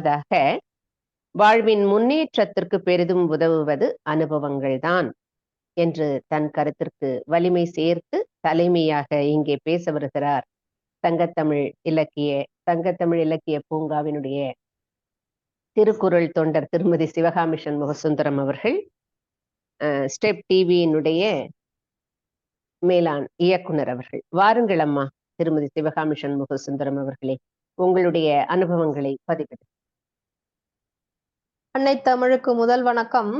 தாக வாழ்வின் முன்னேற்றத்திற்கு பெரிதும் உதவுவது அனுபவங்கள்தான் என்று தன் கருத்திற்கு வலிமை சேர்த்து தலைமையாக இங்கே பேச வருகிறார் தங்கத்தமிழ் இலக்கிய தங்கத்தமிழ் இலக்கிய பூங்காவினுடைய திருக்குறள் தொண்டர் திருமதி சிவகாமிஷன் முகசுந்தரம் அவர்கள் ஸ்டெப் டிவியினுடைய மேலாண் இயக்குனர் அவர்கள். வாருங்கள் அம்மா திருமதி சிவகாமிஷன் முகசுந்தரம் அவர்களே உங்களுடைய அனுபவங்களை பதிவிடு அன்னை தமிழுக்கு முதல் வணக்கம்.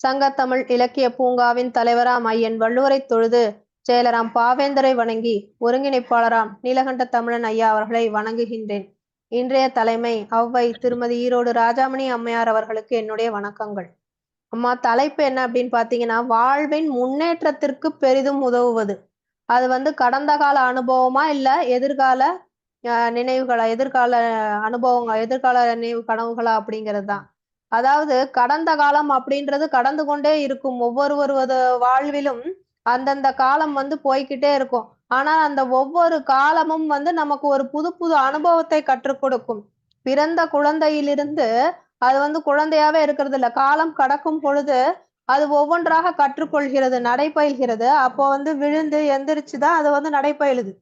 சங்கத்தமிழ் இலக்கிய பூங்காவின் தலைவராம் ஐயன் வள்ளுவரை தொழுது செயலராம் பாவேந்தரை வணங்கி ஒருங்கிணைப்பாளராம் நீலகண்ட தமிழன் ஐயா அவர்களை வணங்குகின்றேன். இன்றைய தலைமை அவ்வை திருமதி ஈரோடு ராஜாமணி அம்மையார் அவர்களுக்கு என்னுடைய வணக்கங்கள். அம்மா தலைப்பு என்ன அப்படின்னு பாத்தீங்கன்னா வாழ்வின் முன்னேற்றத்திற்கு பெரிதும் உதவுவது. அது வந்து கடந்த கால அனுபவமா இல்ல எதிர்கால நினைவுகளா எதிர்கால அனுபவங்கள் எதிர்கால நினைவு கனவுகளா அப்படிங்கிறது தான் அதாவது கடந்த காலம் அப்படின்றது கடந்து கொண்டே இருக்கும் ஒவ்வொருவருவது வாழ்விலும் அந்தந்த காலம் வந்து போய்கிட்டே இருக்கும். ஆனால் அந்த ஒவ்வொரு காலமும் வந்து நமக்கு ஒரு புது புது அனுபவத்தை கற்றுக் கொடுக்கும். பிறந்த குழந்தையிலிருந்து அது வந்து குழந்தையாவே இருக்கிறது இல்ல. காலம் கடக்கும் பொழுது அது ஒவ்வொன்றாக கற்றுக்கொள்கிறது நடைபயில்கிறது. அப்போ வந்து விழுந்து எந்திரிச்சு தான் அது வந்து நடைபயிலுது.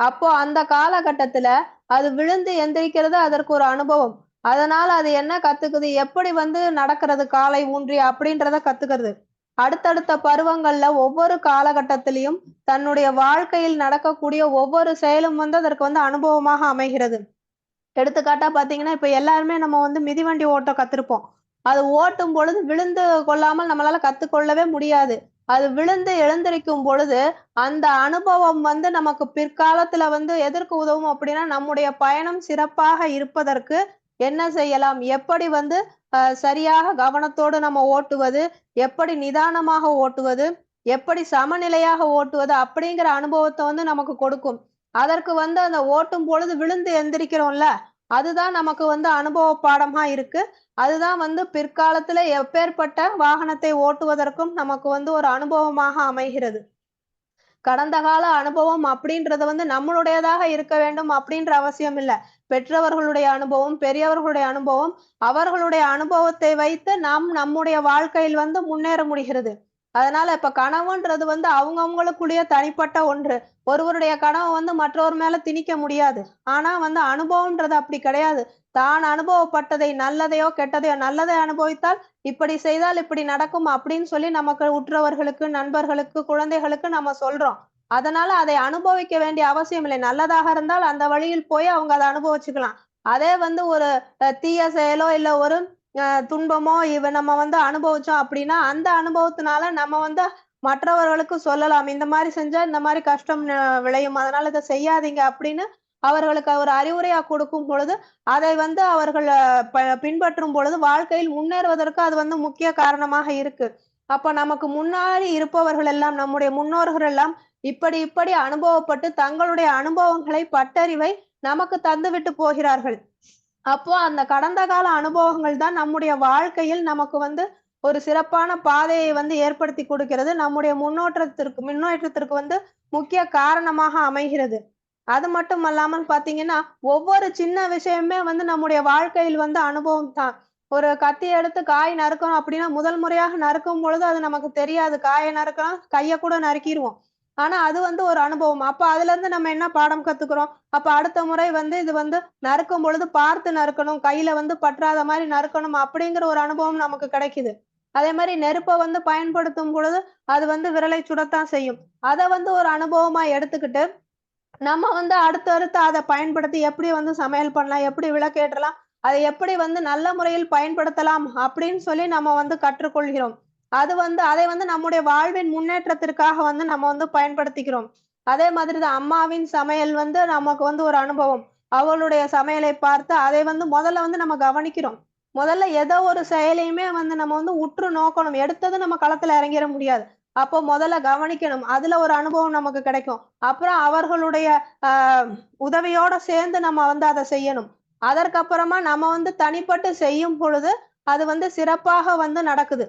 அப்போ அந்த காலகட்டத்துல அது விழுந்து எந்திரிக்கிறது அதற்கு ஒரு அனுபவம். அதனால அது என்ன கத்துக்குது? எப்படி வந்து நடக்கிறது? காலை ஊன்றி அப்படின்றத கத்துக்கிறது. அடுத்தடுத்த பருவங்கள்ல ஒவ்வொரு காலகட்டத்திலையும் தன்னுடைய வாழ்க்கையில் நடக்கக்கூடிய ஒவ்வொரு செயலும் வந்து அதற்கு வந்து அனுபவமாக அமைகிறது. எடுத்துக்காட்டா பாத்தீங்கன்னா இப்ப எல்லாருமே நம்ம வந்து மிதிவண்டி ஓட்ட கத்திருப்போம். அது ஓட்டும் பொழுது விழுந்து கொள்ளாமல் நம்மளால கத்துக்கொள்ளவே முடியாது. அது விழுந்து எழுந்திருக்கும் பொழுது அந்த அனுபவம் வந்து நமக்கு பிற்காலத்துல வந்து எதற்கு உதவும் அப்படின்னா நம்முடைய பயணம் சிறப்பாக இருப்பதற்கு என்ன செய்யலாம்? எப்படி வந்து சரியாக கவனத்தோடு நம்ம ஓட்டுவது? எப்படி நிதானமாக ஓட்டுவது? எப்படி சமநிலையாக ஓட்டுவது? அப்படிங்கிற அனுபவத்தை வந்து நமக்கு கொடுக்கும். அதற்கு வந்து அந்த ஓட்டும் பொழுது விழுந்து எந்திரிக்கிறோம்ல அதுதான் நமக்கு வந்து அனுபவ பாடமா இருக்கு. அதுதான் வந்து பிற்காலத்துல எப்பேற்பட்ட வாகனத்தை ஓட்டுவதற்கும் நமக்கு வந்து ஒரு அனுபவமாக அமைகிறது. கடந்த கால அனுபவம் அப்படின்றது வந்து நம்மளுடையதாக இருக்க வேண்டும் அப்படின்ற அவசியம் இல்லை. பெற்றவர்களுடைய அனுபவம் பெரியவர்களுடைய அனுபவம் அவர்களுடைய அனுபவத்தை வைத்து நாம் நம்முடைய வாழ்க்கையில் வந்து முன்னேற முடிகிறது. அதனால இப்ப கனவுன்றது வந்து அவங்கவுங்களுக்குள்ளேயே தனிப்பட்ட ஒன்று. ஒருவருடைய கனவை வந்து மற்றவர் மேல திணிக்க முடியாது. ஆனா வந்து அனுபவம்ன்றது அப்படி கிடையாது. தான் அனுபவப்பட்டதை நல்லதையோ கெட்டதையோ நல்லதை அனுபவித்தால் இப்படி செய்தால் இப்படி நடக்கும் அப்படின்னு சொல்லி நமக்கு உற்றவர்களுக்கு நண்பர்களுக்கு குழந்தைகளுக்கு நம்ம சொல்றோம். அதனால அதை அனுபவிக்க வேண்டிய அவசியம் இல்லை. நல்லதாக இருந்தால் அந்த வழியில் போய் அவங்க அதை அனுபவிச்சுக்கலாம். அதே வந்து ஒரு தீய செயலோ இல்ல ஒரு துன்பமோ இவ நம்ம வந்து அனுபவிச்சோம் அப்படின்னா அந்த அனுபவத்தினால நம்ம வந்து மற்றவர்களுக்கு சொல்லலாம். இந்த மாதிரி செஞ்சா இந்த மாதிரி கஷ்டம் விளையும். அதனால இதை செய்யாதீங்க அப்படின்னு அவர்களுக்கு ஒரு அறிவுரையா கொடுக்கும் பொழுது அதை வந்து அவர்கள் பின்பற்றும் பொழுது வாழ்க்கையில் முன்னேறுவதற்கு அது வந்து முக்கிய காரணமாக இருக்கு. அப்ப நமக்கு முன்னாடி இருப்பவர்கள் எல்லாம் நம்முடைய முன்னோர்கள் எல்லாம் இப்படி இப்படி அனுபவப்பட்டு தங்களுடைய அனுபவங்களை பட்டறிவை நமக்கு தந்துவிட்டு போகிறார்கள். அப்போ அந்த கடந்த கால அனுபவங்கள் தான் நம்முடைய வாழ்க்கையில் நமக்கு வந்து ஒரு சிறப்பான பாதையை வந்து ஏற்படுத்தி கொடுக்கிறது. நம்முடைய முன்னோற்றத்திற்கு முன்னேற்றத்திற்கு வந்து முக்கிய காரணமாக அமைகிறது. அது மட்டும் அல்லாமல் பாத்தீங்கன்னா ஒவ்வொரு சின்ன விஷயமே வந்து நம்முடைய வாழ்க்கையில் வந்து அனுபவம் தான். ஒரு கத்தி எடுத்து காய் நறுக்கணும் அப்படின்னா முதல் முறையாக நறுக்கும் பொழுது அது நமக்கு தெரியாது. காயை நறுக்கலாம் கையை கூட நறுக்கிடுவோம். ஆனா அது வந்து ஒரு அனுபவம். அப்ப அதுல இருந்து நம்ம என்ன பாடம் கத்துக்கிறோம்? அப்ப அடுத்த முறை வந்து இது வந்து நறுக்கும் பொழுது பார்த்து நறுக்கணும். கையில வந்து பற்றாத மாதிரி நறுக்கணும் அப்படிங்கிற ஒரு அனுபவம் நமக்கு கிடைக்குது. அதே மாதிரி நெருப்பை வந்து பயன்படுத்தும் பொழுது அது வந்து விரலை சுடத்தான் செய்யும். அதை வந்து ஒரு அனுபவமா எடுத்துக்கிட்டு நம்ம வந்து அடுத்தடுத்து அதை பயன்படுத்தி எப்படி வந்து சமையல் பண்ணலாம்? எப்படி விளக்கேற்றலாம்? அதை எப்படி வந்து நல்ல முறையில் பயன்படுத்தலாம்? அப்படின்னு சொல்லி நம்ம வந்து கற்றுக்கொள்கிறோம். அது வந்து அதை வந்து நம்முடைய வாழ்வின் முன்னேற்றத்திற்காக வந்து நம்ம வந்து பயன்படுத்திக்கிறோம். அதே மாதிரி தான் அம்மாவின் சமையல் வந்து நமக்கு வந்து ஒரு அனுபவம். அவளுடைய சமையலை பார்த்து அதை வந்து முதல்ல வந்து நம்ம கவனிக்கிறோம். முதல்ல ஏதோ ஒரு செயலையுமே வந்து நம்ம வந்து உற்று நோக்கணும். எடுத்தது நம்ம களத்துல இறங்கிட முடியாது. அப்போ முதல்ல கவனிக்கணும். அதுல ஒரு அனுபவம் நமக்கு கிடைக்கும். அப்புறம் அவர்களுடைய ஆஹ் உதவியோட சேர்ந்து நம்ம வந்து அதை செய்யணும். அதற்கப்புறமா நம்ம வந்து தனிப்பட்டு செய்யும் பொழுது அது வந்து சிறப்பாக வந்து நடக்குது.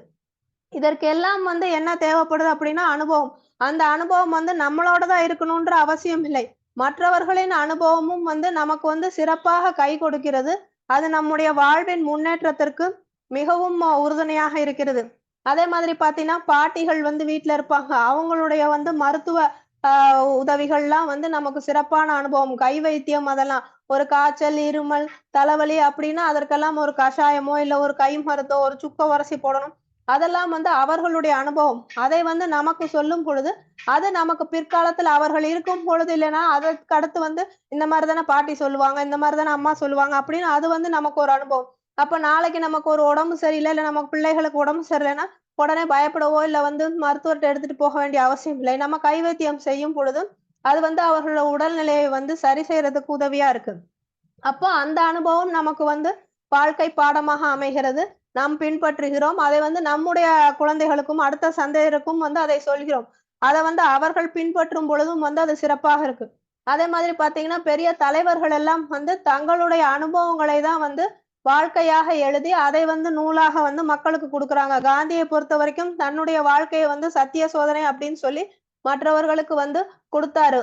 இதற்கெல்லாம் வந்து என்ன தேவைப்படுது அப்படின்னா அனுபவம். அந்த அனுபவம் வந்து நம்மளோட தான் இருக்கணும்ன்ற அவசியம் இல்லை. மற்றவர்களின் அனுபவமும் வந்து நமக்கு வந்து சிறப்பாக கை கொடுக்கிறது. அது நம்முடைய வாழ்வின் முன்னேற்றத்திற்கு மிகவும் உறுதுணையாக இருக்கிறது. அதே மாதிரி பாத்தீங்கன்னா பாட்டிகள் வந்து வீட்டுல இருப்பாங்க. அவங்களுடைய வந்து மருத்துவ ஆஹ் உதவிகள்லாம் வந்து நமக்கு சிறப்பான அனுபவம். கை வைத்தியம் அதெல்லாம். ஒரு காய்ச்சல் இருமல் தலைவலி அப்படின்னா அதற்கெல்லாம் ஒரு கஷாயமோ இல்ல ஒரு கை மருந்தோ ஒரு சுக்க உரசி போடணும். அதெல்லாம் வந்து அவர்களுடைய அனுபவம். அதை வந்து நமக்கு சொல்லும் பொழுது அது நமக்கு பிற்காலத்துல அவர்கள் இருக்கும் பொழுது இல்லைன்னா அதற்கு அடுத்து வந்து இந்த மாதிரி தானே பாட்டி சொல்லுவாங்க இந்த மாதிரி தானே அம்மா சொல்லுவாங்க அப்படின்னு அது வந்து நமக்கு ஒரு அனுபவம். அப்ப நாளைக்கு நமக்கு ஒரு உடம்பு சரியில்லை இல்ல நமக்கு பிள்ளைகளுக்கு உடம்பு சரியில்லைன்னா உடனே பயப்படவோ இல்ல வந்து மருத்துவர்கிட்ட எடுத்துட்டு போக வேண்டிய அவசியம் இல்லை. நம்ம கைவைத்தியம் செய்யும் பொழுது அது வந்து அவர்களோட உடல்நிலையை வந்து சரி செய்யறதுக்கு உதவியா இருக்கு. அப்போ அந்த அனுபவம் நமக்கு வந்து வாழ்க்கை பாடமாக அமைகிறது. நாம் பின்பற்றுகிறோம். அதை வந்து நம்முடைய குழந்தைகளுக்கும் அடுத்த சந்ததியருக்கும் வந்து அதை சொல்கிறோம். அதை வந்து அவர்கள் பின்பற்றும் பொழுதும் வந்து அது சிறப்பாக இருக்கு. அதே மாதிரி பாத்தீங்கன்னா பெரிய தலைவர்கள் எல்லாம் வந்து தங்களுடைய அனுபவங்களை தான் வந்து வாழ்க்கையாக எழுதி அதை வந்து நூலாக வந்து மக்களுக்கு கொடுக்குறாங்க. காந்தியை பொறுத்த வரைக்கும் தன்னுடைய வாழ்க்கையை வந்து சத்திய சோதனை அப்படின்னு சொல்லி மற்றவர்களுக்கு வந்து கொடுத்தாரு.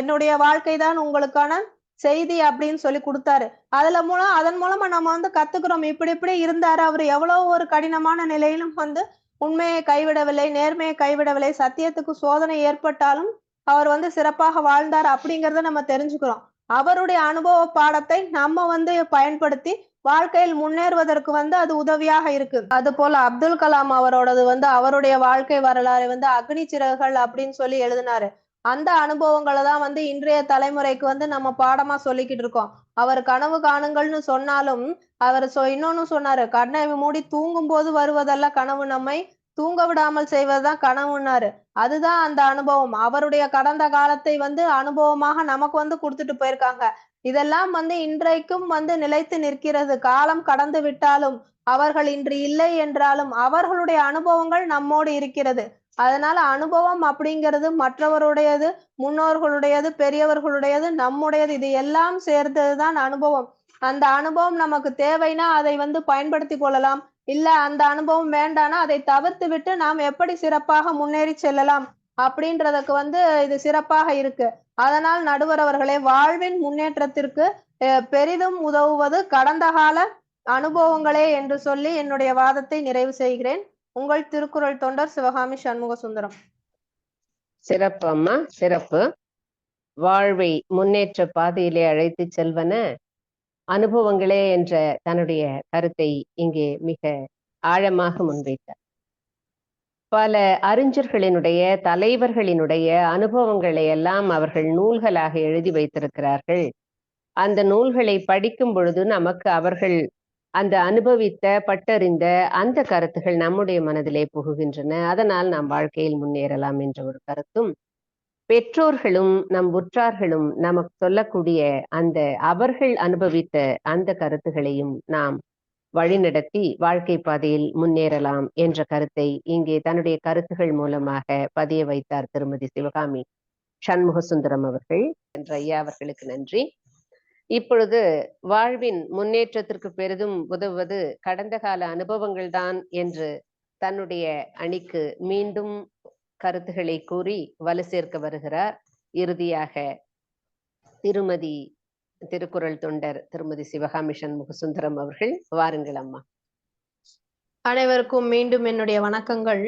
என்னுடைய வாழ்க்கை தான் உங்களுக்கான செய்தி அப்படின்னு சொல்லி கொடுத்தாரு. அதுல மூலம் அதன் மூலமா நம்ம வந்து கத்துக்கிறோம். இப்படி இப்படி இருந்தாரு அவர். எவ்வளவு ஒரு கடினமான நிலையிலும் வந்து உண்மையை கைவிடவில்லை நேர்மையை கைவிடவில்லை சத்தியத்துக்கு சோதனை ஏற்பட்டாலும் அவர் வந்து சிறப்பாக வாழ்ந்தார் அப்படிங்கறத நம்ம தெரிஞ்சுக்கிறோம். அவருடைய அனுபவ பாடத்தை நம்ம வந்து பயன்படுத்தி வாழ்க்கையில் முன்னேறுவதற்கு வந்து அது உதவியாக இருக்கு. அது போல அப்துல் கலாம் அவரோடது வந்து அவருடைய வாழ்க்கை வரலாறு வந்து அக்னி சிறகுகள் அப்படின்னு சொல்லி எழுதினாரு. அந்த அனுபவங்களை தான் வந்து இன்றைய தலைமுறைக்கு வந்து நம்ம பாடமா சொல்லிக்கிட்டு இருக்கோம். அவர் கனவு காணுங்கள்னு சொன்னாலும் அவர் சொ இன்னொன்னு சொன்னாரு கண்ணை மூடி தூங்கும் போது வருவதல்ல கனவு நம்மை தூங்க விடாமல் செய்வதுதான் கனவுன்னாரு. அதுதான் அந்த அனுபவம். அவருடைய கடந்த காலத்தை வந்து அனுபவமாக நமக்கு வந்து கொடுத்துட்டு போயிருக்காங்க. இதெல்லாம் வந்து இன்றைக்கும் வந்து நிலைத்து நிற்கிறது. காலம் கடந்து விட்டாலும் அவர்கள் இன்று இல்லை என்றாலும் அவர்களுடைய அனுபவங்கள் நம்மோடு இருக்கிறது. அதனால அனுபவம் அப்படிங்கிறது மற்றவருடையது முன்னோர்களுடையது பெரியவர்களுடையது நம்முடையது இது எல்லாம் சேர்ந்ததுதான் அனுபவம். அந்த அனுபவம் நமக்கு தேவைன்னா அதை வந்து பயன்படுத்தி கொள்ளலாம். இல்ல அந்த அனுபவம் வேண்டானா அதை தவிர்த்து விட்டு நாம் எப்படி சிறப்பாக முன்னேறி செல்லலாம் அப்படின்றதுக்கு வந்து இது சிறப்பாக இருக்கு. அதனால் நடுவர் அவர்களே வாழ்வின் முன்னேற்றத்திற்கு பெரிதும் உதவுவது கடந்த கால அனுபவங்களே என்று சொல்லி என்னுடைய வாதத்தை நிறைவு செய்கிறேன். உங்கள் திருக்குறள் தொண்டர் சிவகாமி சண்முக சுந்தரம். சிறப்பு அம்மா சிறப்பு. வாழ்வை முன்னேற்ற பாதையிலே அழைத்து செல்வன அனுபவங்களே என்ற தன்னுடைய கருத்தை இங்கே மிக ஆழமாக முன்வைத்தார். பல அறிஞர்களினுடைய தலைவர்களினுடைய அனுபவங்களை எல்லாம் அவர்கள் நூல்களாக எழுதி வைத்திருக்கிறார்கள். அந்த நூல்களை படிக்கும் பொழுது நமக்கு அவர்கள் அந்த அனுபவித்த பட்டறிந்த அந்த கருத்துகள் நம்முடைய மனதிலே புகுகின்றன. அதனால் நாம் வாழ்க்கையில் முன்னேறலாம் என்ற ஒரு கருத்தும் பெற்றோர்களும் நம் உற்றார்களும் நமக்கு சொல்லக்கூடிய அந்த அவர்கள் அனுபவித்த அந்த கருத்துகளையும் நாம் வழிநடத்தி வாழ்க்கை பாதையில் முன்னேறலாம் என்ற கருத்தை இங்கே தன்னுடைய கருத்துகள் மூலமாக பதிய வைத்தார் திருமதி சிவகாமி சண்முக சுந்தரம் அவர்கள். என்ற ஐயா அவர்களுக்கு நன்றி. இப்பொழுது வாழ்வின் முன்னேற்றத்திற்கு பெரிதும் உதவுவது கடந்த கால அனுபவங்கள் தான் என்று தன்னுடைய அணிக்கு மீண்டும் கருத்துக்களை கூறி வலு சேர்க்க வருகிறார் இறுதியாக திருமதி திருக்குறள் தொண்டர் திருமதி சிவகாமி சண்முக சுந்தரம் அவர்கள். வாருங்கள் அம்மா. அனைவருக்கும் மீண்டும் என்னுடைய வணக்கங்கள்.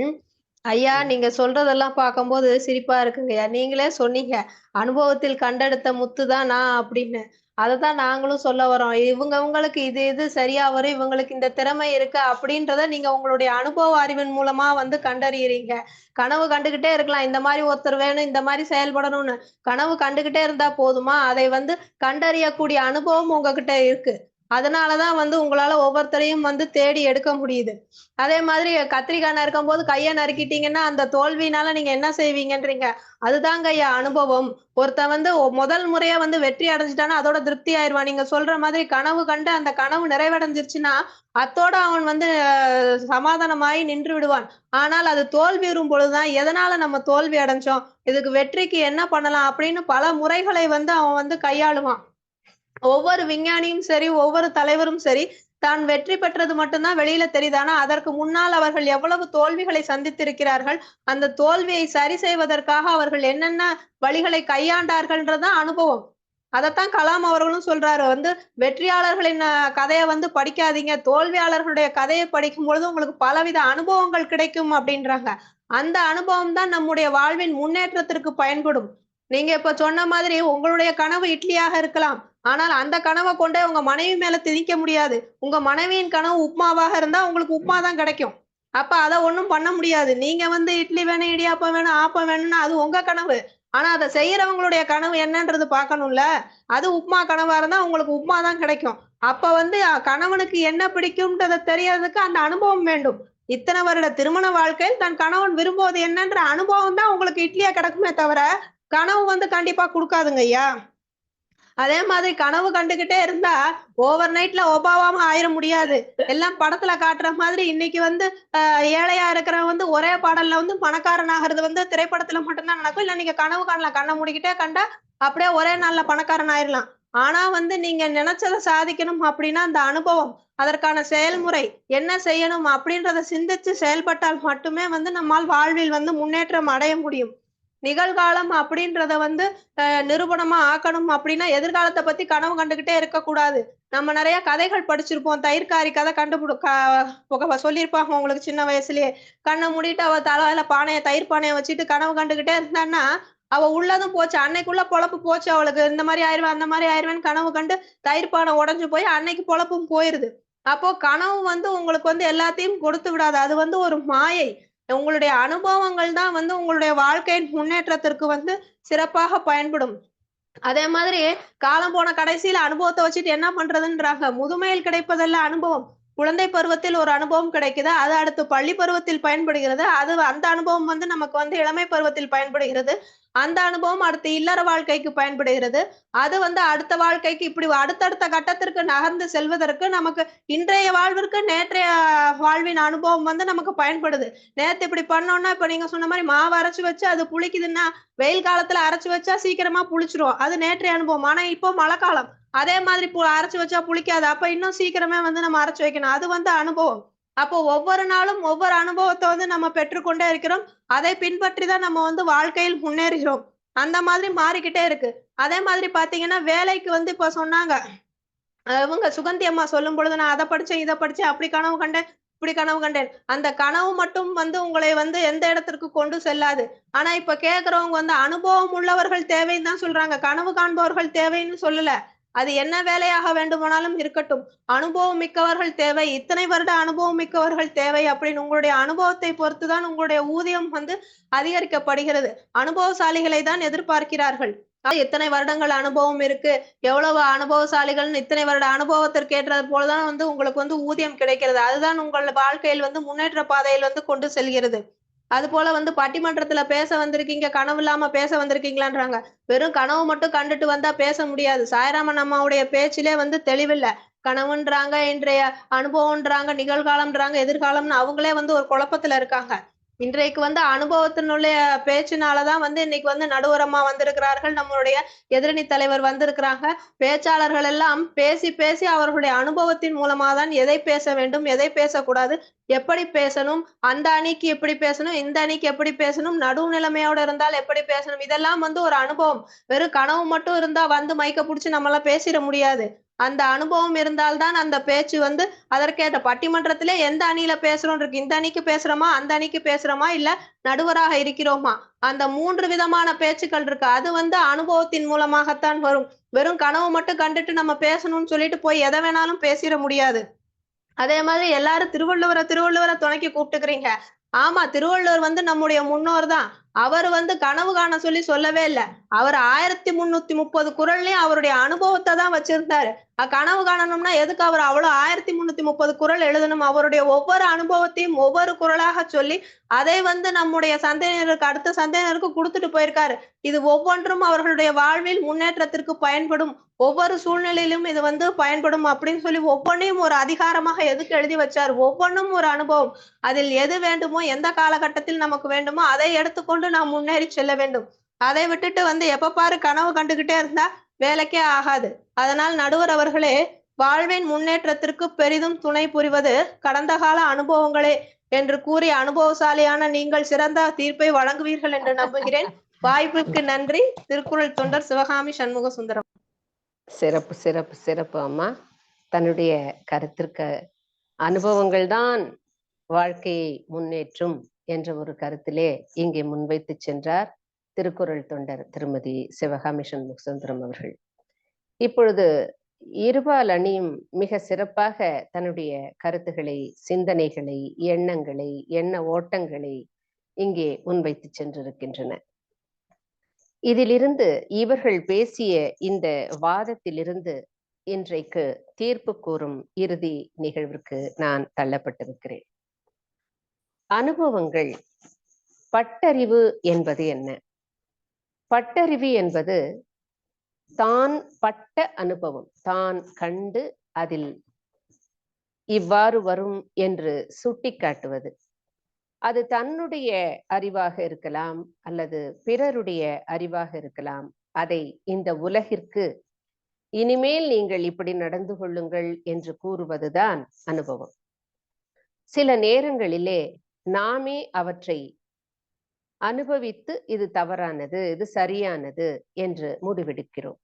ஐயா நீங்க சொல்றதெல்லாம் பார்க்கும்போது சிரிப்பா இருக்குங்கய்யா. நீங்களே சொன்னீங்க அனுபவத்தில் கண்டெடுத்த முத்து தான் நான் அப்படின்னு. அததான் நாங்களும் சொல்ல வரோம். இவங்க இவங்களுக்கு இது இது சரியா வரும் இவங்களுக்கு இந்த திறமை இருக்கு அப்படின்றத நீங்க உங்களுடைய அனுபவ அறிவின் மூலமா வந்து கண்டறியறீங்க. கனவு கண்டுகிட்டே இருக்கலாம். இந்த மாதிரி ஒருத்தர் வேணும் இந்த மாதிரி செயல்படணும்னு. கனவு கண்டுகிட்டே இருந்தா போதுமா? அதை வந்து கண்டறியக்கூடிய அனுபவம் உங்ககிட்ட இருக்கு. அதனாலதான் வந்து உங்களால ஒவ்வொருத்தரையும் வந்து தேடி எடுக்க முடியுது. அதே மாதிரி கத்திரிக்காய் நறுக்கும் போது கையை நறுக்கிட்டீங்கன்னா அந்த தோல்வினால நீங்க என்ன செய்வீங்கன்றீங்க? அதுதாங்க ஐயா அனுபவம். ஒருத்தன் வந்து முதல் முறையா வந்து வெற்றி அடைஞ்சிட்டானா அதோட திருப்தி ஆயிடுவான். நீங்க சொல்ற மாதிரி கனவு கண்டு அந்த கனவு நிறைவடைஞ்சிருச்சுன்னா அத்தோட அவன் வந்து சமாதானமாயி நின்று விடுவான். ஆனால் அது தோல்வி வரும் பொழுதுதான் எதனால நம்ம தோல்வி அடைஞ்சோம்? இதுக்கு வெற்றிக்கு என்ன பண்ணலாம்? அப்படின்னு பல முறைகளை வந்து அவன் வந்து கையாளுவான். ஒவ்வொரு விஞ்ஞானியும் சரி ஒவ்வொரு தலைவரும் சரி தான் வெற்றி பெற்றது மட்டும்தான் வெளியில தெரியுது. ஆனா அதற்கு முன்னால் அவர்கள் எவ்வளவு தோல்விகளை சந்தித்திருக்கிறார்கள் அந்த தோல்வியை சரி செய்வதற்காக அவர்கள் என்னென்ன வழிகளை கையாண்டார்கள்ன்றதான் அனுபவம். அதைத்தான் கலாம் அவர்களும் சொல்றாரு. வந்து வெற்றியாளர்களின் கதையை வந்து படிக்காதீங்க. தோல்வியாளர்களுடைய கதையை படிக்கும் பொழுது உங்களுக்கு பலவித அனுபவங்கள் கிடைக்கும் அப்படின்றாங்க. அந்த அனுபவம் தான் நம்முடைய வாழ்வின் முன்னேற்றத்திற்கு பயன்படும். நீங்க இப்ப சொன்ன மாதிரி உங்களுடைய கனவு இட்லியாக இருக்கலாம். ஆனால் அந்த கனவை கொண்டே உங்க மனைவி மேல திணிக்க முடியாது. உங்க மனைவியின் கனவு உப்மாவாக இருந்தா உங்களுக்கு உப்மா தான் கிடைக்கும். அப்ப அதை ஒன்றும் பண்ண முடியாது. நீங்க வந்து இட்லி வேணும் இடியாப்பம் வேணும் ஆப்பம் வேணும்னா அது உங்க கனவு. ஆனா அதை செய்யறவங்களுடைய கனவு என்னன்றது பார்க்கணும்ல. அது உப்மா கனவா இருந்தா உங்களுக்கு உப்மா தான் கிடைக்கும். அப்ப வந்து கணவனுக்கு என்ன பிடிக்கும்ன்றதை தெரியறதுக்கு அந்த அனுபவம் வேண்டும். இத்தனை வருட திருமண வாழ்க்கையில் தன் கணவன் விரும்புவது என்னன்ற அனுபவம் தான் உங்களுக்கு இட்லியா கிடக்குமே தவிர கனவு வந்து கண்டிப்பா கொடுக்காதுங்க ஐயா. அதே மாதிரி கனவு கண்டுகிட்டே இருந்தா ஓவர் நைட்ல ஒபாவாம ஆயிர முடியாது. எல்லாம் படத்துல காட்டுற மாதிரி இன்னைக்கு வந்து ஏழையா இருக்கிறவன் வந்து ஒரே பாடல்ல வந்து பணக்காரன் ஆகிறது வந்து திரைப்படத்துல மட்டும்தான் நடக்கும். இல்ல நீங்க கனவு காணலாம் கண்ணை முடிக்கிட்டே கண்டா அப்படியே ஒரே நாள்ல பணக்காரன் ஆயிரலாம். ஆனா வந்து நீங்க நினைச்சதை சாதிக்கணும் அப்படின்னா அந்த அனுபவம் அதற்கான செயல்முறை என்ன செய்யணும் அப்படின்றத சிந்திச்சு செயல்பட்டால் மட்டுமே வந்து நம்மால் வாழ்வில் வந்து முன்னேற்றம் அடைய முடியும். நிகழ்காலம் அப்படின்றத வந்து அஹ், நிரூபணமா ஆக்கணும் அப்படின்னா எதிர்காலத்தை பத்தி கனவு கண்டுகிட்டே இருக்கக்கூடாது. நம்ம நிறைய கதைகள் படிச்சிருப்போம். தயிர்காரி கதை கண்டுபிடி சொல்லியிருப்பாங்க உங்களுக்கு சின்ன வயசுலயே. கண்ணை மூடிட்டு அவ தலையில பானைய தயிர் பானையை வச்சுட்டு கனவு கண்டுகிட்டே இருந்தான்னா அவ உள்ளதும் போச்சு. அன்னைக்குள்ள பொழப்பு போச்சு அவளுக்கு. இந்த மாதிரி ஆயிருவேன் அந்த மாதிரி ஆயிருவேன் கனவு கண்டு தயிர் பானை உடஞ்சு போய் அன்னைக்கு பொழப்பும் போயிருது. அப்போ கனவு வந்து உங்களுக்கு வந்து எல்லாத்தையும் கொடுத்து விடாது. அது வந்து ஒரு மாயை. உங்களுடைய அனுபவங்கள் தான் வந்து உங்களுடைய வாழ்க்கையின் முன்னேற்றத்திற்கு வந்து சிறப்பாக பயன்படும். அதே மாதிரி காலம் போன கடைசியில அனுபவத்தை வச்சுட்டு என்ன பண்றதுன்றாங்க. முதுமையில் கிடைப்பதெல்லாம் அனுபவம். குழந்தை பருவத்தில் ஒரு அனுபவம் கிடைக்குது? அது அடுத்து பள்ளி பருவத்தில் பயன்படுகிறது. அது அந்த அனுபவம் வந்து நமக்கு வந்து இளமை பருவத்தில் பயன்படுகிறது. அந்த அனுபவம் அடுத்து இல்லற வாழ்க்கைக்கு பயன்படுகிறது. அது வந்து அடுத்த வாழ்க்கைக்கு இப்படி அடுத்தடுத்த கட்டத்திற்கு நகர்ந்து செல்வதற்கு நமக்கு இன்றைய வாழ்விற்கு நேற்றைய வாழ்வின் அனுபவம் வந்து நமக்கு பயன்படுது. நேத்து இப்படி பண்ணோம்னா இப்ப நீங்க சொன்ன மாதிரி மாவு அரைச்சு வச்சு அது புளிக்குதுன்னா வெயில் காலத்துல அரைச்சு வச்சா சீக்கிரமா புளிச்சிரும். அது நேற்றைய அனுபவம். ஆனா இப்போ மழை காலம் அதே மாதிரி பு- அரைச்சு வச்சா புளிக்காது. அப்ப இன்னும் சீக்கிரமே வந்து நம்ம அரைச்சு வைக்கணும். அது வந்து அனுபவம். அப்போ ஒவ்வொரு நாளும் ஒவ்வொரு அனுபவத்தை வந்து நம்ம பெற்றுக்கொண்டே இருக்கிறோம். அதை பின்பற்றி தான் நம்ம வந்து வாழ்க்கையில் முன்னேறுகிறோம். அந்த மாதிரி மாறிக்கிட்டே இருக்கு. அதே மாதிரி பாத்தீங்கன்னா வேலைக்கு வந்து இப்ப சொன்னாங்க. இவங்க சுகந்தி அம்மா சொல்லும் பொழுது நான் அதை படிச்சேன் இதை படிச்சேன். அப்படி கனவு கண்டேன் இப்படி கனவு கண்டேன். அந்த கனவு மட்டும் வந்து உங்களை வந்து எந்த இடத்திற்கு கொண்டு செல்லாது. ஆனா இப்ப கேக்குறவங்க வந்து அனுபவம் உள்ளவர்கள் தேவைன்னு தான் சொல்றாங்க. கனவு காண்பவர்கள் தேவைன்னு சொல்லல. அது என்ன வேலையாக வேண்டுமானாலும் இருக்கட்டும். அனுபவம் மிக்கவர்கள் தேவை. இத்தனை வருட அனுபவம் மிக்கவர்கள் தேவை அப்படின்னு உங்களுடைய அனுபவத்தை பொறுத்துதான் உங்களுடைய ஊதியம் வந்து அதிகரிக்கப்படுகிறது. அனுபவசாலிகளை தான் எதிர்பார்க்கிறார்கள். எத்தனை இத்தனை வருடங்கள் அனுபவம் இருக்கு. எவ்வளவு அனுபவசாலிகள்னு இத்தனை வருட அனுபவத்திற்கு ஏற்றது போலதான் வந்து உங்களுக்கு வந்து ஊதியம் கிடைக்கிறது. அதுதான் உங்கள் வாழ்க்கையில் வந்து முன்னேற்ற பாதையில் வந்து கொண்டு செல்கிறது. அது போல வந்து பட்டிமன்றத்துல பேச வந்திருக்கீங்க கனவு இல்லாம பேச வந்திருக்கீங்களான்றாங்க. வெறும் கனவு மட்டும் கண்டுட்டு வந்தா பேச முடியாது. சாய்ராமன் அம்மாவுடைய பேச்சிலே வந்து தெளிவில்லை. கனவுன்றாங்க இன்றைய அனுபவம்ன்றாங்க நிகழ்காலம்ன்றாங்க எதிர்காலம்னு அவங்களே வந்து ஒரு குழப்பத்துல இருக்காங்க. இன்றைக்கு வந்து அனுபவத்தினுடைய பேச்சினாலதான் வந்து இன்னைக்கு வந்து நடுவரமா வந்திருக்கிறார்கள். நம்மளுடைய எதிரணி தலைவர் வந்திருக்கிறாங்க. பேச்சாளர்கள் எல்லாம் பேசி பேசி அவர்களுடைய அனுபவத்தின் மூலமா தான் எதை பேச வேண்டும் எதை பேசக்கூடாது எப்படி பேசணும் அந்த அணிக்கு எப்படி பேசணும் இந்த அணிக்கு எப்படி பேசணும் நடுவு நிலைமையோட இருந்தால் எப்படி பேசணும் இதெல்லாம் வந்து ஒரு அனுபவம். வெறும் கனவு மட்டும் இருந்தா வந்து மைக்க புடிச்சு நம்மளாம் பேசிட முடியாது. அந்த அனுபவம் இருந்தால்தான் அந்த பேச்சு வந்து அதற்கேற்ற பட்டிமன்றத்திலே எந்த அணியில பேசுறோம் இருக்கு? இந்த அணிக்கு பேசுறோமா? அந்த அணிக்கு பேசுறோமா? இல்ல நடுவராக இருக்கிறோமா? அந்த மூன்று விதமான பேச்சுக்கள் இருக்கு. அது வந்து அனுபவத்தின் மூலமாகத்தான் வரும். வெறும் கனவு மட்டும் கண்டுட்டு நம்ம பேசணும்னு சொல்லிட்டு போய் எதை வேணாலும் பேசிட முடியாது. அதே மாதிரி எல்லாரும் திருவள்ளுவரை திருவள்ளுவரை துணைக்கு கூப்பிட்டுக்கிறீங்க. ஆமா திருவள்ளுவர் வந்து நம்முடைய முன்னோர் தான். அவர் வந்து கனவு காண சொல்லி சொல்லவே இல்லை. அவர் ஆயிரத்தி முன்னூத்தி முப்பது குரல்லையும் அவருடைய அனுபவத்தை தான் வச்சிருந்தாரு. கனவு காணணும்னா எதுக்கு அவர் அவ்வளவு ஆயிரத்தி முன்னூத்தி முப்பது குரல் எழுதணும்? அவருடைய ஒவ்வொரு அனுபவத்தையும் ஒவ்வொரு குரலாக சொல்லி அதை வந்து நம்முடைய சந்தேகருக்கு அடுத்த சந்தேகருக்கு கொடுத்துட்டு போயிருக்காரு. இது ஒவ்வொன்றும் அவர்களுடைய வாழ்வில் முன்னேற்றத்திற்கு பயன்படும் ஒவ்வொரு சூழ்நிலையிலும் இது வந்து பயன்படும் அப்படின்னு சொல்லி ஒவ்வொன்றையும் ஒரு அதிகாரமாக எதுக்கு எழுதி வச்சார்? ஒவ்வொன்றும் ஒரு அனுபவம். அதில் எது வேண்டுமோ எந்த காலகட்டத்தில் நமக்கு வேண்டுமோ அதை எடுத்துக்கொண்டு நாம் முன்னேறி செல்ல வேண்டும். அதை விட்டுட்டு வந்து எப்ப பாரு கனவு கண்டுகிட்டே இருந்தா வேலைக்கே ஆகாது. அதனால் நடுவர் அவர்களே வாழ்வின் முன்னேற்றத்திற்கு பெரிதும் துணை புரிவது கடந்த கால அனுபவங்களே என்று கூறி அனுபவசாலியான நீங்கள் சிறந்த தீர்ப்பை வழங்குவீர்கள் என்று நம்புகிறேன். வாய்ப்புக்கு நன்றி. திருக்குறள் தொண்டர் சிவகாமி சண்முக சுந்தரம் சிறப்பு சிறப்பு சிறப்பு அம்மா. தன்னுடைய கருத்திற்கு அனுபவங்கள் தான் வாழ்க்கையை முன்னேற்றும் என்ற ஒரு கருத்திலே இங்கே முன்வைத்து சென்றார் திருக்குறள் தொண்டர் திருமதி சிவகாமிஷன் சண்முகசுந்தரம் அவர்கள். இப்பொழுது இருபால் அணியும் மிக சிறப்பாக தன்னுடைய கருத்துக்களை சிந்தனைகளை எண்ணங்களை எண்ண ஓட்டங்களை இங்கே முன்வைத்து சென்றிருக்கின்றன. இதிலிருந்து இவர்கள் பேசிய இந்த வாதத்திலிருந்து இன்றைக்கு தீர்ப்பு கூறும் இறுதி நிகழ்விற்கு நான் தள்ளப்பட்டிருக்கிறேன். அனுபவங்கள் பட்டறிவு என்பது என்ன? பட்டறிவு என்பது தான் பட்ட அனுபவம் தான் கண்டு அதில் இவ்வாறு வரும் என்று சுட்டிக்காட்டுவது. அது தன்னுடைய அறிவாக இருக்கலாம் அல்லது பிறருடைய அறிவாக இருக்கலாம். அதை இந்த உலகிற்கு இனிமேல் நீங்கள் இப்படி நடந்து கொள்ளுங்கள் என்று கூறுவதுதான் அனுபவம். சில நேரங்களிலே நாமே அவற்றை அனுபவித்து இது தவறானது இது சரியானது என்று முடிவெடுக்கிறோம்.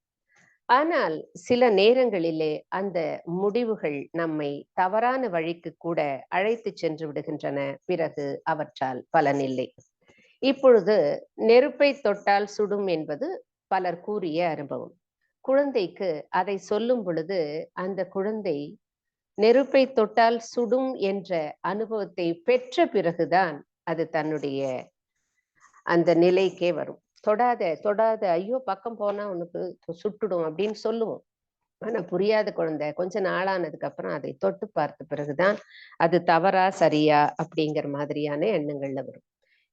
ஆனால் சில நேரங்களிலே அந்த முடிவுகள் நம்மை தவறான வழிக்கு கூட அழைத்து சென்று விடுகின்றன. பிறகு அவற்றால் பலனில்லை. இப்பொழுது நெருப்பை தொட்டால் சுடும் என்பது பலர் கூறிய அனுபவம். குழந்தைக்கு அதை சொல்லும் பொழுது அந்த குழந்தை நெருப்பை தொட்டால் சுடும் என்ற அனுபவத்தை பெற்ற பிறகுதான் அது தன்னுடைய அந்த நிலைக்கே வரும். தொடாத தொடாத ஐயோ பக்கம் போனா உனக்கு சுட்டுடும் அப்படின்னு சொல்லுவோம். ஆனா புரியாத குழந்தை கொஞ்ச நாளானதுக்கு அப்புறம் அதை தொட்டு பார்த்த பிறகுதான் அது தவறா சரியா அப்படிங்கிற மாதிரியான எண்ணங்கள்ல வரும்.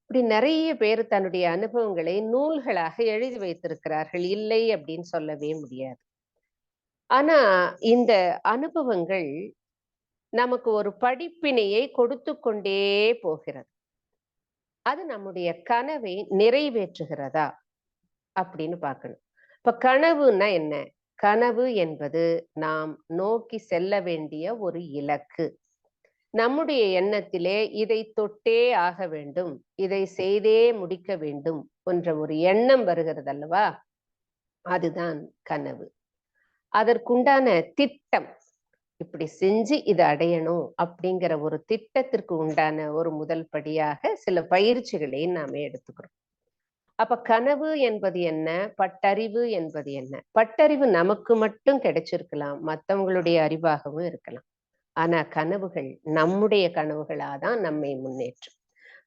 இப்படி நிறைய பேர் தன்னுடைய அனுபவங்களை நூல்களாக எழுதி வைத்திருக்கிறார்கள். இல்லை அப்படின்னு சொல்லவே முடியாது. ஆனா இந்த அனுபவங்கள் நமக்கு ஒரு படிப்பினையை கொடுத்து கொண்டே போகிறது. அது நம்முடைய கனவை நிறைவேற்றுகிறதா அப்படின்னு பார்க்கணும். இப்ப கனவுன்னா என்ன? கனவு என்பது நாம் நோக்கி செல்ல வேண்டிய ஒரு இலக்கு. நம்முடைய எண்ணத்திலே இதை தொட்டே ஆக வேண்டும் இதை செய்தே முடிக்க வேண்டும் என்ற ஒரு எண்ணம் வருகிறது அல்லவா? அதுதான் கனவு. அதற்குண்டான திட்டம். இப்படி செஞ்சு இதை அடையணும் அப்படிங்கிற ஒரு திட்டத்திற்கு உண்டான ஒரு முதல் படியாக சில பயிற்சிகளை நாம எடுத்துக்கிறோம். அப்ப கனவு என்பது என்ன? பட்டறிவு என்பது என்ன? பட்டறிவு நமக்கு மட்டும் கிடைச்சிருக்கலாம் மற்றவங்களுடைய அறிவாகவும் இருக்கலாம். ஆனா கனவுகள் நம்முடைய கனவுகளாதான் நம்மை முன்னேற்றும்.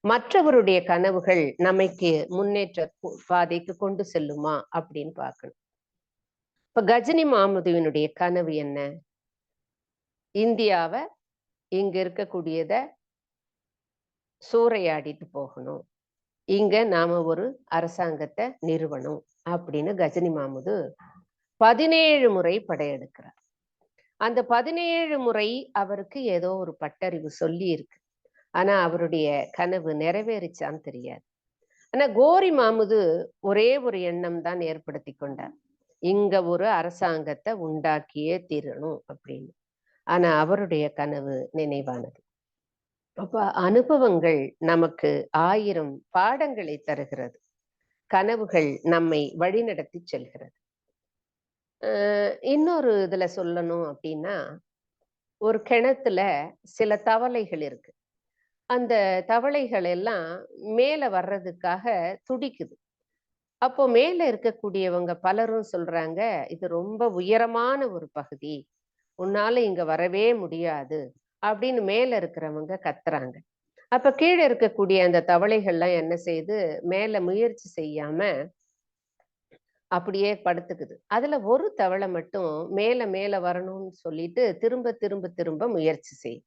மற்றவருடைய கனவுகள் நமக்கு முன்னேற்ற பாதைக்கு கொண்டு செல்லுமா அப்படின்னு பார்க்கணும். இப்ப கஜினி மாமுதுவினுடைய கனவு என்ன? இந்தியாவை இங்க இருக்கக்கூடியத சூறையாடிட்டு போகணும். இங்க நாம ஒரு அரசாங்கத்தை நிறுவனம் அப்படின்னு கஜினி மாமுது பதினேழு முறை படையெடுக்கிறார். அந்த பதினேழு முறை அவருக்கு ஏதோ ஒரு பட்டறிவு சொல்லி இருக்கு. ஆனா அவருடைய கனவு நிறைவேறிச்சான்னு தெரியாது. ஆனா கோரி மாமுது ஒரே ஒரு எண்ணம் தான் ஏற்படுத்தி கொண்டார். இங்க ஒரு அரசாங்கத்தை உண்டாக்கியே தீரணும் அப்படின்னு. ஆனா அவருடைய கனவு நினைவானது. அப்ப அனுபவங்கள் நமக்கு ஆயிரம் பாடங்களை தருகிறது. கனவுகள் நம்மை வழிநடத்தி செல்கிறது. இன்னொரு இதுல சொல்லணும் அப்படின்னா ஒரு கிணத்துல சில தவளைகள் இருக்கு. அந்த தவளைகள் எல்லாம் மேல வர்றதுக்காக துடிக்குது. அப்போ மேல இருக்கக்கூடியவங்க பலரும் சொல்றாங்க இது ரொம்ப உயரமான ஒரு பகுதி. உன்னால இங்க வரவே முடியாது. அப்படின்னு மேல இருக்கிறவங்க கத்துறாங்க. அப்ப கீழே இருக்கக்கூடிய அந்த தவளைகள்லாம் என்ன செய்யுது? மேல முயற்சி செய்யாம அப்படியே படுத்துக்குது. அதுல ஒரு தவளை மட்டும் மேல மேல வரணும்னு சொல்லிட்டு திரும்ப திரும்ப திரும்ப முயற்சி செய்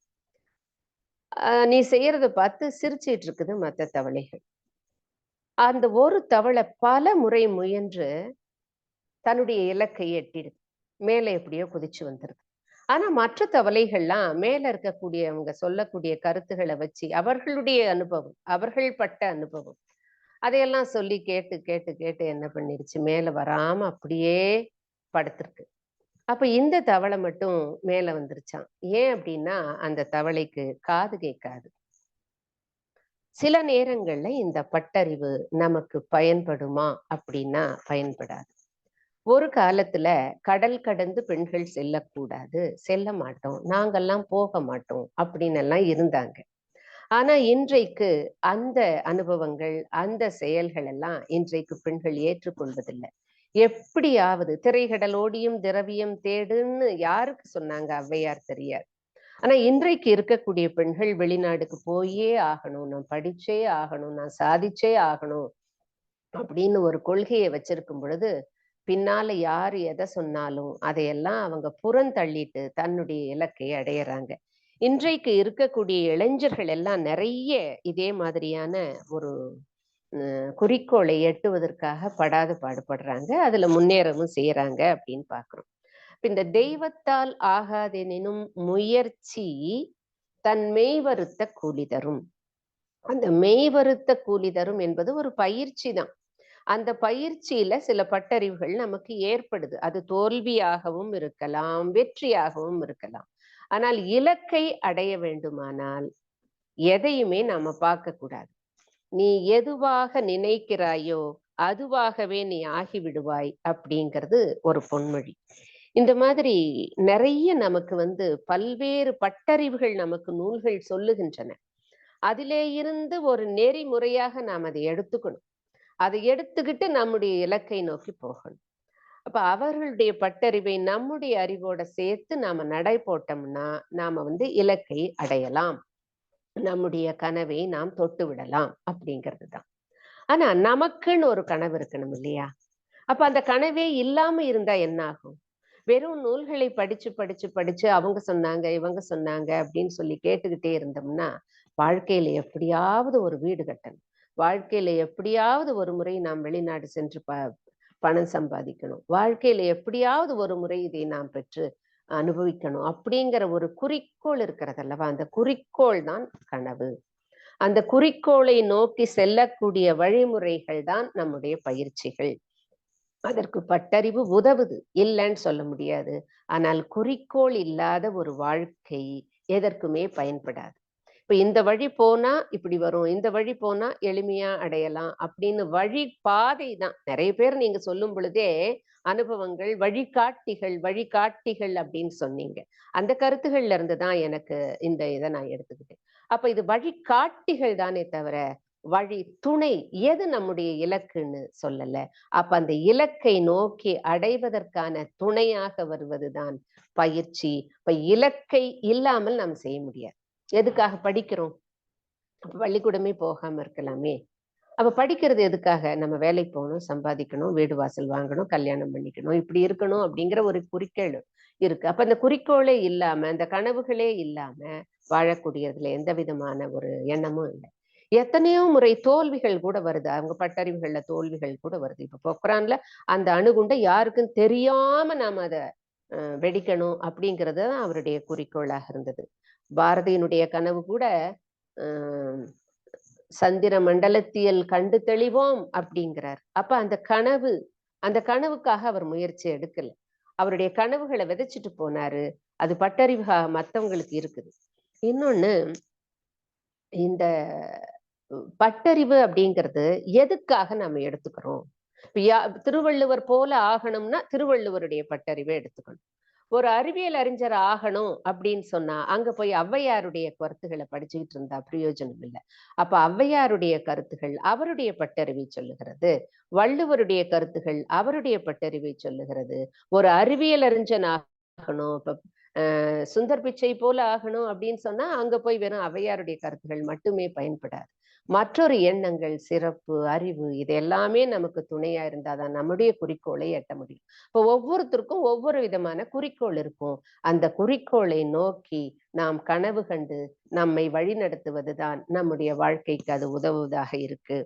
நீ செய்யறத பார்த்து சிரிச்சிட்டு இருக்குது மற்ற தவளைகள். அந்த ஒரு தவளை பல முறை முயன்று தன்னுடைய இலக்கை எட்டிடுது. மேல எப்படியோ குதிச்சு வந்துருது. ஆனா மற்ற தவளைகள்லாம் மேல இருக்கக்கூடியவங்க சொல்லக்கூடிய கருத்துக்களை வச்சு அவர்களுடைய அனுபவம் அவர்கள் பட்ட அனுபவம் அதையெல்லாம் சொல்லி கேட்டு கேட்டு கேட்டு என்ன பண்ணிருச்சு? மேல வராம அப்படியே படுத்திருக்கு. அப்ப இந்த தவளை மட்டும் மேல வந்துருச்சான் ஏன் அப்படின்னா அந்த தவளைக்கு காது கேட்காது. சில நேரங்கள்ல இந்த பட்டறிவு நமக்கு பயன்படுமா அப்படின்னா பயன்படாது. ஒரு காலத்துல கடல் கடந்து பெண்கள் செல்லக்கூடாது செல்ல மாட்டோம் நாங்கெல்லாம் போக மாட்டோம் அப்படின்னு எல்லாம் இருந்தாங்க. ஆனா இன்றைக்கு அந்த அனுபவங்கள் அந்த செயல்கள் எல்லாம் இன்றைக்கு பெண்கள் ஏற்றுக்கொள்வதில்லை. எப்படியாவது திரைகடலோடியும் திரவியம் தேடுன்னு யாருக்கு சொன்னாங்க ஔவையார் தெரியாது ஆனா இன்றைக்கு இருக்கக்கூடிய பெண்கள் வெளிநாடுக்கு போயே ஆகணும் நான் படிச்சே ஆகணும் நான் சாதிச்சே ஆகணும் அப்படின்னு ஒரு கொள்கையை வச்சிருக்கும் பொழுது பின்னால யார் எதை சொன்னாலும் அதையெல்லாம் அவங்க புறந்தள்ளிட்டு தன்னுடைய இலக்கை அடையறாங்க. இன்றைக்கு இருக்கக்கூடிய இளைஞர்கள் எல்லாம் நிறைய இதே மாதிரியான ஒரு குறிக்கோளை எட்டுவதற்காக படாது பாடுபடுறாங்க. அதுல முன்னேறவும் செய்யறாங்க அப்படின்னு பாக்குறோம். இந்த தெய்வத்தால் ஆகாதெனினும் முயற்சி தன் மெய்வருத்த கூலி தரும். அந்த மெய்வருத்த கூலி தரும் என்பது ஒரு பயிற்சி தான். அந்த பயிற்சியில சில பட்டறிவுகள் நமக்கு ஏற்படுது. அது தோல்வியாகவும் இருக்கலாம் வெற்றியாகவும் இருக்கலாம். ஆனால் இலக்கை அடைய வேண்டுமானால் எதையுமே நாம பார்க்க கூடாது நீ எதுவாக நினைக்கிறாயோ அதுவாகவே நீ ஆகிவிடுவாய் அப்படிங்கிறது ஒரு பொன்மொழி. இந்த மாதிரி நிறைய நமக்கு வந்து பல்வேறு பட்டறிவுகள் நமக்கு நூல்கள் சொல்லுகின்றன. அதிலே இருந்து ஒரு நெறிமுறையாக நாம் அதை எடுத்துக்கணும். அதை எடுத்துக்கிட்டு நம்முடைய இலக்கை நோக்கி போகணும். அப்ப அவர்களுடைய பட்டறிவை நம்முடைய அறிவோட சேர்த்து நாம நடை போட்டோம்னா நாம வந்து இலக்கை அடையலாம். நம்முடைய கனவை நாம் தொட்டு விடலாம் அப்படிங்கிறது தான். ஆனா நமக்குன்னு ஒரு கனவு இருக்கணும் இல்லையா? அப்ப அந்த கனவே இல்லாம இருந்தா என்ன ஆகும்? வெறும் நூல்களை படிச்சு படிச்சு படிச்சு அவங்க சொன்னாங்க இவங்க சொன்னாங்க அப்படின்னு சொல்லி கேட்டுக்கிட்டே இருந்தோம்னா வாழ்க்கையில எப்படியாவது ஒரு வீடு கட்டணும். வாழ்க்கையில எப்படியாவது ஒரு முறை நாம் வெளிநாடு சென்று ப பணம் சம்பாதிக்கணும். வாழ்க்கையில எப்படியாவது ஒரு முறை இதை நாம் பெற்று அனுபவிக்கணும் அப்படிங்கிற ஒரு குறிக்கோள் இருக்கிறது அல்லவா? அந்த குறிக்கோள் தான் கனவு. அந்த குறிக்கோளை நோக்கி செல்லக்கூடிய வழிமுறைகள் தான் நம்முடைய பயிற்சிகள். அதற்கு பட்டறிவு உதவுது. இல்லைன்னு சொல்ல முடியாது. ஆனால் குறிக்கோள் இல்லாத ஒரு வாழ்க்கை எதற்குமே பயன்படாது. இப்ப இந்த வழி போனா இப்படி வரும் இந்த வழி போனா எளிமையா அடையலாம் அப்படின்னு வழி பாதை தான். நிறைய பேர் நீங்க சொல்லும் பொழுதே அனுபவங்கள் வழிகாட்டிகள் வழிகாட்டிகள் அப்படின்னு சொன்னீங்க. அந்த கருத்துகள்ல இருந்து தான் எனக்கு இந்த இதை நான் எடுத்துக்கிட்டேன். அப்ப இது வழிகாட்டிகள் தானே தவிர வழி துணை எது நம்முடைய இலக்குன்னு சொல்லல. அப்ப அந்த இலக்கை நோக்கி அடைவதற்கான துணையாக வருவதுதான் பயிற்சி. இப்ப இலக்கை இல்லாமல் நாம் செய்ய முடியாது. எதுக்காக படிக்கிறோம்? பள்ளிக்கூடமே போகாம இருக்கலாமே. அப்ப படிக்கிறது எதுக்காக? நம்ம வேலைக்கு போகணும் சம்பாதிக்கணும் வீடு வாசல் வாங்கணும் கல்யாணம் பண்ணிக்கணும் இப்படி இருக்கணும் அப்படிங்கிற ஒரு குறிக்கோள் இருக்கு. அப்ப அந்த குறிக்கோளே இல்லாம அந்த கனவுகளே இல்லாம வாழக்கூடியதுல எந்த விதமான ஒரு எண்ணமும் இல்லை. எத்தனையோ முறை தோல்விகள் கூட வருது. அவங்க பட்டறிவுகள்ல தோல்விகள் கூட வருது. இப்ப பொக்ரான்ல அந்த அணுகுண்டை யாருக்கும் தெரியாம நாம அதை வெடிக்கணும் அப்படிங்கிறது தான் அவருடைய குறிக்கோளாக இருந்தது. பாரதியினுடைய கனவு கூட சந்திர மண்டலத்தியல் கண்டு தெளிவோம் அப்படிங்கிறார். அப்ப அந்த கனவு அந்த கனவுக்காக அவர் முயற்சி எடுக்கல. அவருடைய கனவுகளை விதைச்சிட்டு போனாரு. அது பட்டறிவாக மத்தவங்களுக்கு இருக்குது. இன்னொன்னு இந்த பட்டறிவு அப்படிங்கிறது எதுக்காக நம்ம எடுத்துக்கிறோம்? திருவள்ளுவர் போல ஆகணும்னா திருவள்ளுவருடைய பட்டறிவை எடுத்துக்கணும். ஒரு அறிவியல் அறிஞர் ஆகணும் அப்படின்னு சொன்னா அங்க போய் ஔவையாருடைய கருத்துக்களை படிச்சுக்கிட்டு இருந்தா பிரயோஜனம் இல்லை. அப்ப ஔவையாருடைய கருத்துகள் அவருடைய பட்டறிவை சொல்லுகிறது வள்ளுவருடைய கருத்துகள் அவருடைய பட்டறிவை சொல்லுகிறது ஒரு அறிவியல் அறிஞன் ஆகணும் இப்ப சுந்தர் பிச்சை போல ஆகணும் அப்படின்னு சொன்னா அங்க போய் வெறும் ஔவையாருடைய கருத்துகள் மட்டுமே பயன்படாது. மற்றொரு எண்ணங்கள் சிறப்பு அறிவு இது எல்லாமே நமக்கு துணையா இருந்தாதான் நம்முடைய குறிக்கோளை எட்ட முடியும். இப்போ ஒவ்வொருத்தருக்கும் ஒவ்வொரு விதமான குறிக்கோள் இருக்கும். அந்த குறிக்கோளை நோக்கி நாம் கனவு கண்டு நம்மை வழிநடத்துவதுதான் நம்முடைய வாழ்க்கைக்கு அது உதவுவதாக இருக்கு.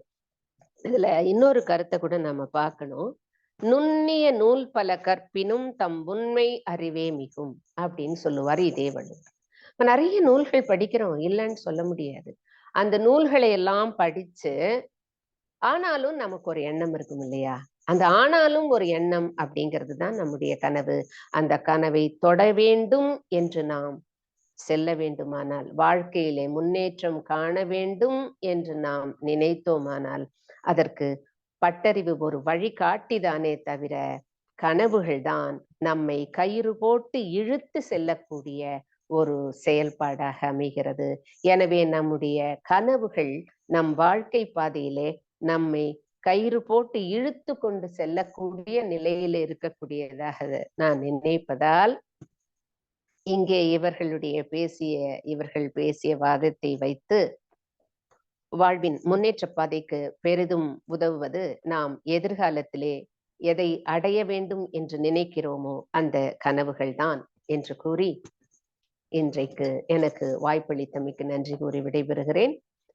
இதுல இன்னொரு கருத்தை கூட நம்ம பார்க்கணும். நுண்ணிய நூல் பல கற்பினும் தம் உண்மை அறிவே மிகும் அப்படின்னு சொல்லுவார் இதே வள்ளுவர் நிறைய நூல்கள் படிக்கிறோம். இல்லைன்னு சொல்ல முடியாது. அந்த நூல்களை எல்லாம் படிச்சு ஆனாலும் நமக்கு ஒரு எண்ணம் இருக்கும் இல்லையா? அந்த ஆனாலும் ஒரு எண்ணம் அப்படிங்கிறது தான் நம்முடைய கனவு. அந்த கனவை தொட வேண்டும் என்று நாம் செல்ல வேண்டுமானால் வாழ்க்கையிலே முன்னேற்றம் காண வேண்டும் என்று நாம் நினைத்தோமானால் அதற்கு பட்டறிவு ஒரு வழிகாட்டிதானே தவிர கனவுகள்தான் நம்மை கயிறு போட்டு இழுத்து செல்லக்கூடிய ஒரு செயல்பாடாக அமைகிறது. எனவே நம்முடைய கனவுகள் நம் வாழ்க்கை பாதையிலே நம்மை கயிறு போட்டு இழுத்து கொண்டு செல்லக்கூடிய நிலையில இருக்கக்கூடியதாக நான் நினைப்பதால் இங்கே இவர்களுடைய பேசிய இவர்கள் பேசிய வாதத்தை வைத்து வாழ்வின் முன்னேற்ற பாதைக்கு பெரிதும் உதவுவது நாம் எதிர்காலத்திலே எதை அடைய வேண்டும் என்று நினைக்கிறோமோ அந்த கனவுகள் தான் என்று கூறி இன்றைக்கு எனக்கு வாய்ப்பளித்தமைக்கு நன்றி கூறி விடைபெறுகிறேன்.